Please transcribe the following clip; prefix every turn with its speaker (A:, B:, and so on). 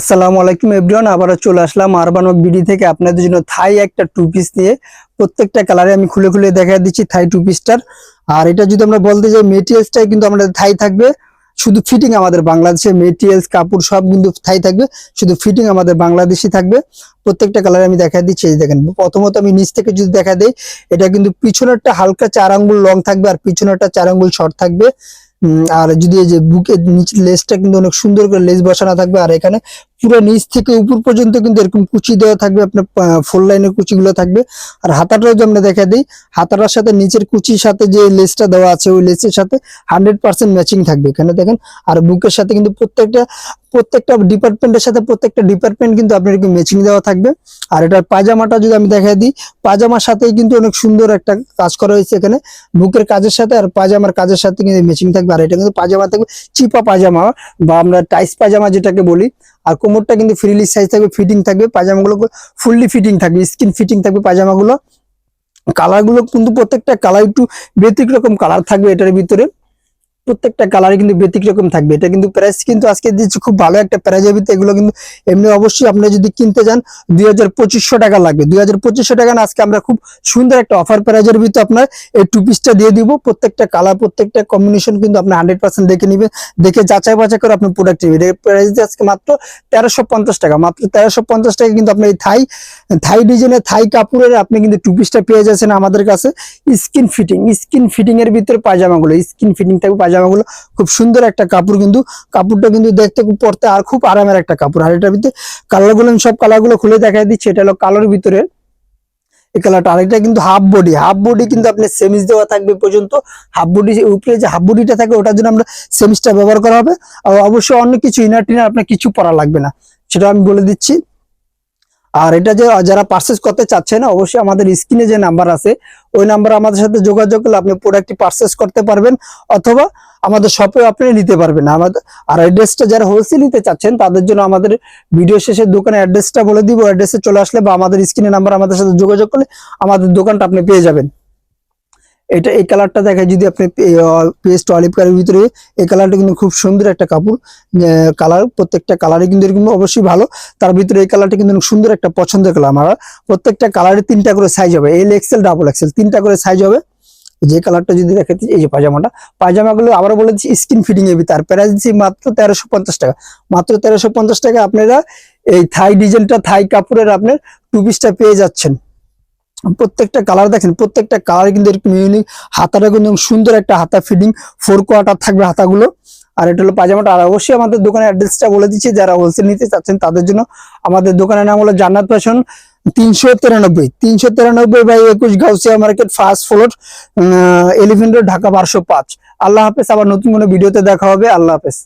A: আসসালামু আলাইকুম এভরিওয়ান, আবারও চলে আসলাম আরবান বিডি থেকে আপনাদের জন্য থাই একটা টু পিস নিয়ে। প্রত্যেকটা কালারে আমি খুলে খুলে দেখা দিচ্ছি থাই টু পিসটার আর এটা যদি আমরা বলতে যাই মেটেরিয়ালসটাই কিন্তু আমাদের থাই থাকবে। শুধু ফিটিং আমাদের বাংলাদেশে মেটেরিয়ালস কাপড় সব কিন্তু থাই থাকবে। শুধু ফিটিং আমাদের বাংলাদেশি থাকবে। প্রত্যেকটা কালারে আমি দেখা দিচ্ছি, এই দেখেন, প্রথমত আমি নিচ থেকে যদি দেখা দেই, এটা কিন্তু পিছনেরটা হালকা চার আঙ্গুল লং থাকবে আর পিছনেরটা চার আঙ্গুল শর্ট থাকবে। আর যদি এই যে বুকের নিচে লেসটা কিন্তু অনেক সুন্দর করে লেস বসানো থাকবে, আর এখানে পুরো নিচ থেকে উপর পর্যন্ত কিন্তু এরকম কুচি দেওয়া থাকবে, আপনার ফোর লাইনের কুচিগুলো থাকবে। আর হাতাটাও যদি আমরা দেখা দিই, হাতাটার সাথে নিচের কুচির সাথে যে লেসটা দেওয়া আছে, ওই লেসের সাথে হান্ড্রেড পার্সেন্ট ম্যাচিং থাকবে। এখানে দেখেন, আর বুকের সাথে কিন্তু প্রত্যেকটা প্রত্যেকটা ডিপার্টমেন্টের সাথে প্রত্যেকটা ডিপার্টমেন্ট কিন্তু আপনার ম্যাচিং দেওয়া থাকবে। আর এটার পাজামাটা যদি আমি দেখা দিই পাজামার সাথেই কিন্তু অনেক সুন্দর একটা কাজ করা হয়েছে এখানে। বুকের কাজের সাথে আর পাজামার কাজের সাথে কিন্তু ম্যাচিং থাকবে। আর এটা কিন্তু পাজামা থাকবে চিপা পাজামা বা আমরা টাইস পাজামা যেটাকে বলি আর কোমরটা কিন্তু ফ্রিলি সাইজ থাকবে ফিটিং থাকবে পাজামাগুলো ফুললি ফিটিং থাকবে স্কিন ফিটিং থাকবে পাজামাগুলো কালারগুলো কিন্তু প্রত্যেকটা কালার একটু ব্যতিক্রকম কালার থাকবে এটার ভিতরে। প্রত্যেকটা কালার কিন্তু ব্যতিক্রকম থাকবে। এটা কিন্তু প্রাইস কিন্তু আজকে দিচ্ছি খুব ভালো একটা প্রাইজের ভিতরে। এগুলো কিন্তু এমনি অবশ্যই আপনি যদি কিনতে যান দুই টাকা লাগবে। দুই টাকা আজকে আমরা খুব সুন্দর একটা অফার প্রাইজের ভিতরে আপনার এই টু পিসটা দিয়ে দিব। প্রত্যেকটা কালার প্রত্যেকটা কম্বিনেশন কিন্তু আপনি হান্ড্রেড পার্সেন্ট দেখে নিবেন। দেখে যাচাই বাছাই করে আপনি প্রোডাক্ট নেবেন। এর প্রাইস আজকে মাত্র তেরোশো টাকা। মাত্র তেরোশো টাকা কিন্তু আপনি এই থাই থাই ডিজাইনের থাই কাপড়ের আপনি কিন্তু টু পিসটা পেয়ে যাচ্ছেন আমাদের কাছে। স্কিন ফিটিং স্কিন ফিটিং এর ভিতরে পায়জামাগুলো স্কিন ফিটিং থাকবে পাজামাগুলো খুব সুন্দর একটা কাপড় কিন্তু, কাপড়টা কিন্তু দেখতে খুব পরতে আর খুব আরামের একটা কাপড়। আর এটার ভিতরে কালারগুলো, সব কালারগুলো খুলে দেখাই দিচ্ছে, এটা হলো কালোর ভিতরে। এই কালারটা আরেকটা কিন্তু হাফ বডি হাফ বডি কিন্তু আপনার সেমিস দেওয়া থাকবে পর্যন্ত। হাফ বডি উপরে যে হাফ বডিটা থাকে, ওটার জন্য আমরা সেমিসটা ব্যবহার করা হবে। আর অবশ্যই অন্য কিছু ইনার টিনার আপনার কিছু পরা লাগবে না, সেটা আমি বলে দিচ্ছি। আর এটা যে যারা পার্সেস করতে চাচ্ছেন, অবশ্যই আমাদের স্ক্রিনে যে নাম্বার আছে, ওই নাম্বার আমাদের সাথে যোগাযোগ করলে আপনি প্রোডাক্টটি পার্সেস করতে পারবেন। অথবা আমাদের শপে আপনি নিতে পারবেন আমাদের আর অ্যাড্রেসটা যারা হোলসেল নিতে চাচ্ছেন, তাদের জন্য আমাদের ভিডিও শেষে দোকানের অ্যাড্রেসটা বলে দিব। অ্যাড্রেসে চলে আসলে বা আমাদের স্ক্রিনে নাম্বার আমাদের সাথে যোগাযোগ করলে আমাদের দোকানটা আপনি পেয়ে যাবেন। এটা এই কালারটা দেখেন যদি আপনি পেস্ট অলিভ কালারের ভিতরে, এই কালারটা কিন্তু খুব সুন্দর একটা কাপড়। কালার প্রত্যেকটা কালারই কিন্তু এরকম অবশ্যই ভালো। তার ভিতরে এই কালারটা কিন্তু সুন্দর একটা পছন্দের কালার আমার প্রত্যেকটা কালারে তিনটা করে সাইজ হবে। এল এক্সেল ডাবল এক্সেল তিনটা করে সাইজ হবে। যে কালারটা যদি দেখাতে এই যে পাজামাটা পাজামাগুলো আবার বলেছি স্কিন ফিটিং এর তার প্রাইস মাত্র তেরোশো পঞ্চাশ টাকা। মাত্র তেরোশো পঞ্চাশ টাকা আপনারা এই থাই ডিজাইনটা থাই কাপড়ের আপনার টু পিসটা পেয়ে যাচ্ছেন। প্রত্যেকটা কালার দেখেন, প্রত্যেকটা কালার কিন্তু এরকম ইউনিক হাতাটা কিন্তু সুন্দর একটা হাতা ফিটিং ফোর কোয়াটার থাকবে হাতাগুলো। আর এটা হলো পাজামাটা আর অবশ্যই আমাদের দোকানের অ্যাড্রেসটা বলে দিচ্ছি, যারা হোলসেল নিতে চাচ্ছেন তাদের জন্য আমাদের দোকানের নাম হলো জান্নাত ফ্যাশন তিনশো তিরানব্বই। তিনশো তিরানব্বই বাই একুশ Gausia market first floor elephant Dhaka বারোশো পাঁচ। আল্লাহ হাফেজ, আবার নতুন কোনো ভিডিওতে দেখা হবে। আল্লাহ হাফেজ।